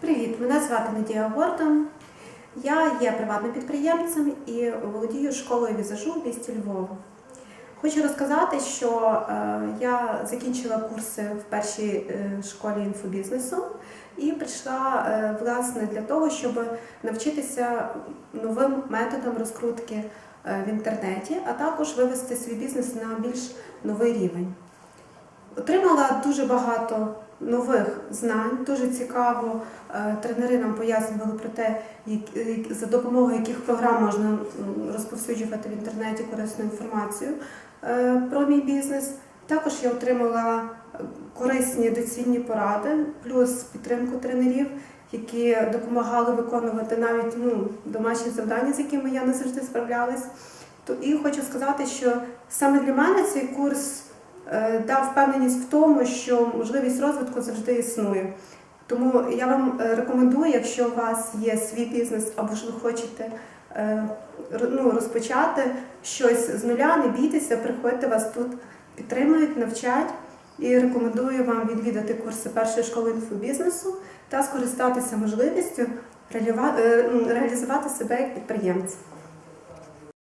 Привіт, мене звати Надія Гордон. Я є приватним підприємцем і володію школою візажу в місті Львова. Хочу розказати, що е, я закінчила курси в першій е, школі інфобізнесу і прийшла е, власне для того, щоб навчитися новим методам розкрутки в інтернеті, а також вивести свій бізнес на більш новий рівень. Отримала дуже багато нових знань, дуже цікаво. Е, Тренери нам пояснювали про те, як- за допомогою яких програм можна розповсюджувати в інтернеті корисну інформацію е, про мій бізнес. Також я отримала е, корисні доцільні поради, плюс підтримку тренерів, які допомагали виконувати навіть ну, домашні завдання, з якими я не завжди справлялась. То і хочу сказати, що саме для мене цей курс е, дав впевненість в тому, що можливість розвитку завжди існує. Тому я вам е, рекомендую, якщо у вас є свій бізнес або ж ви хочете е, ну, розпочати щось з нуля, не бійтеся, приходьте вас тут підтримують, навчать. І рекомендую вам відвідати курси першої школи інфобізнесу та скористатися можливістю е, реалізувати себе як підприємця.